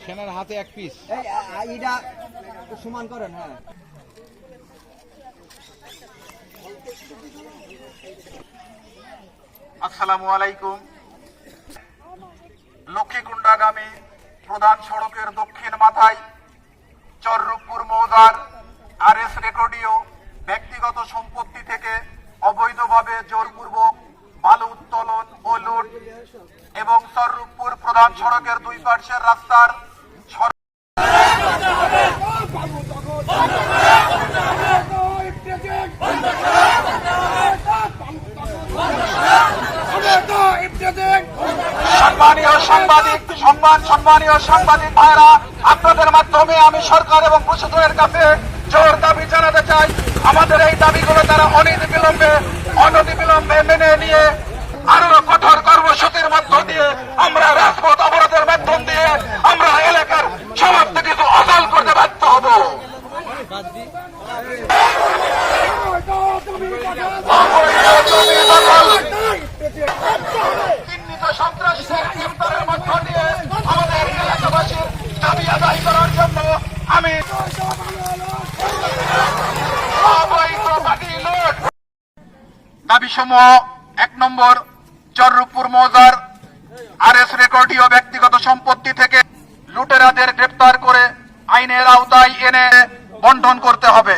সেনার হাতে হাতে এক পিস এইটা সমান করেন হ্যাঁ। আসসালামু আলাইকুম। লক্ষ্মীকুণ্ডাগামী প্রধান সড়কের দক্ষিণ মাথায় চররূপপুর মৌদার আর এস রেকর্ডিও ব্যক্তিগত সম্পত্তি থেকে অবৈধভাবে জোরপূর্বক বালু উত্তোলন ও লুট এবং চররূপপুর প্রধান সড়কের দুই পার্শ্বের রাস্তার সড়ক সম্মানীয় সাংবাদিক সম্মান সম্মানীয় সাংবাদিক ভাইরা আপনাদের মাধ্যমে আমি সরকার এবং প্রশাসনের কাছে জোর দাবি জানাতে চাই আমাদের এই দাবিগুলো তারা অনতি বিলম্বে অনতি বিলম্বে মেনে নিয়ে আরও কঠোর কর্মসূচির মধ্য দিয়ে আমরা রাজপথ অবরোধের মাধ্যম দিয়ে আমরা এলাকার সমস্ত কিছু অচল করতে বাধ্য হব চিহ্নিত সন্ত্রাসীদের গ্রেফতারের মধ্য দিয়ে আমাদের এলাকাবাসীর দাবি আদায় করার জন্য আমি অবৈধ পার্টি লুট দাবি সমূহ এক নম্বর, চররূপপুর মৌজার আর এস রেকর্ডীয় ব্যক্তিগত সম্পত্তি থেকে লুটেরাদের গ্রেপ্তার করে আইনের আওতায় এনে বন্টন করতে হবে।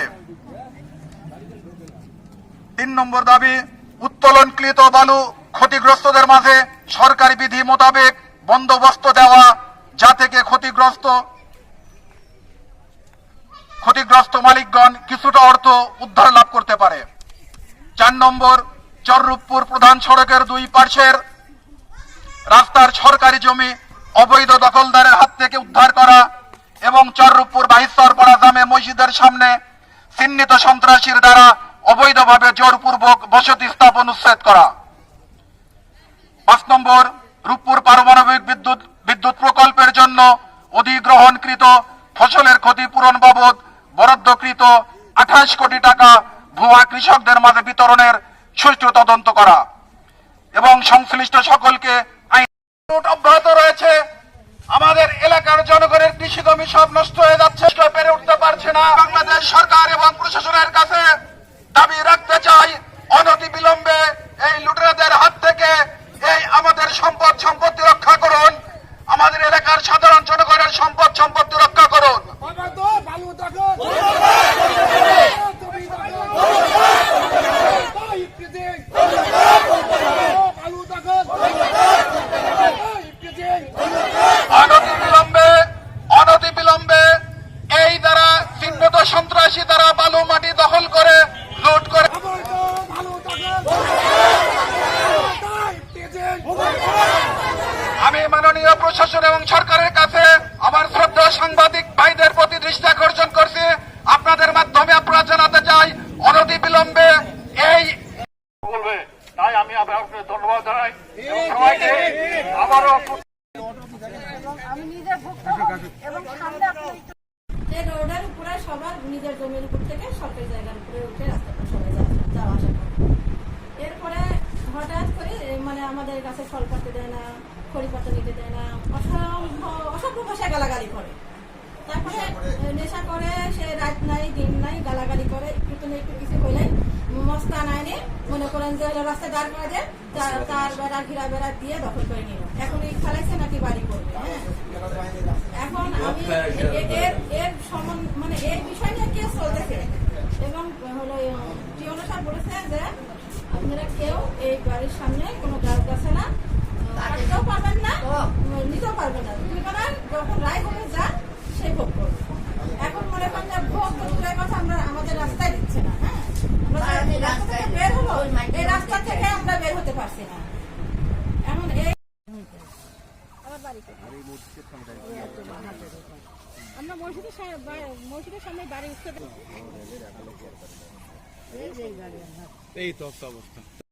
তিন নম্বর দাবি, উত্তোলনকৃত বালু ক্ষতিগ্রস্তদের মাঝে সরকারি বিধি মোতাবেক বন্দোবস্ত দেওয়া, যা থেকে ক্ষতিগ্রস্ত ক্ষতিগ্রস্ত মালিকগণ কিছুটা অর্থ উদ্ধার লাভ করতে পারে। চার নম্বর চররূপপুর প্রধান সড়কের দুই পার্শ্বের রাস্তার সরকারি জমি অবৈধ দখলদারের হাত থেকে উদ্ধার করা এবং চররূপপুর বাহিস্তরপাড়া জামে মসজিদের সামনে চিহ্নিত সন্ত্রাসীর দ্বারা অবৈধভাবে জোরপূর্বক বসতি স্থাপন উচ্ছেদ করা। পাঁচ নম্বর, রূপপুর পারমাণবিক বিদ্যুৎ বিদ্যুৎ প্রকল্পের জন্য অধিগ্রহণকৃত ফসলের ক্ষতিপূরণ বাবদ বরাদ্দকৃত আঠাশ কোটি টাকা ভুয়া কৃষকদের মাঝে বিতরণের সুষ্ঠু তদন্ত করা এবং সংশ্লিষ্ট সকলকে অব্যাহত রয়েছে। আমাদের এলাকার জনগণের কৃষি জমি সব নষ্ট হয়ে যাচ্ছে পেরে উঠতে পারছে না। বাংলাদেশ সরকার এবং প্রশাসনের কাছে দাবি রাখতে চাই অনতি বিলম্বে এই লুটেরাদের হাত থেকে এই আমাদের সম্পদ সম্পত্তি রক্ষা করুন আমাদের এলাকার সাধারণ জনগণের সম্পদ সম্পত্তি রক্ষা করুন অনতি বিলম্বে অনতি বিলম্বে এই দ্বারা চিহ্নিত সন্ত্রাসী দ্বারা বালু মাটি দখল করে লুট করে আমি মাননীয় প্রশাসন এবং সরকারের কাছে আমার শ্রদ্ধা সাংবাদিক ভাইদের প্রতি দৃষ্টি আকর্ষণ করছি। আপনাদের মাধ্যমে আপনারা জানাতে চাই অনতি বিলম্বে এই বলবে। তাই আমি আপনাকে ধন্যবাদ জানাই সবাইকে আবারও আমি নিজে এবং সামনে রোডের উপরে সবার নিজের জমির উপর থেকে সরকারি জায়গার উপরে উঠে সবাই যাওয়া আসা এরপরে হঠাৎ করে মানে আমাদের কাছে ফল পাতে দেয় না খড়ি পাতা নিতে দেয় না অসংখ্য অসভ্য ভাষায় গালাগালি করে। তারপরে নেশা করে, সে রাত নাই, দিন নাই, গালাগালি করে, একটু একটু কিছু হইলেই মস্তান আইনে মনে করেন যে হলো রাস্তায় দাঁড় করা যায় তার বেড়া, ঘিরা বেড়া দিয়ে দখল করে নিল। এখন এই খালাইছে নাকি বাড়ি করবে হ্যাঁ? এখন আমি এর এর সমান মানে এই বিষয় নিয়ে কেস চলতেছে। এবং হলো টিওনো সাহেব বলেছে যে আপনারা কেউ এই বাড়ির সামনে কোনো গাছ গাছে না কাটতেও পারবেন না নিতেও পারবেন না তুমি করেন যখন রায় হয়ে যান সেই ভোগ করবে এখন মনে করেন যে ভোগ তো দূরের কথা আমরা আমাদের রাস্তায় দিচ্ছে না হ্যাঁ আমরা যে রাস্তা থেকে বের হলো এই রাস্তা থেকে আমরা বের পারছি না এখন এই আমরা মসজিদের মসজিদের সামনে বাড়ি উঠতে এই তো অবস্থা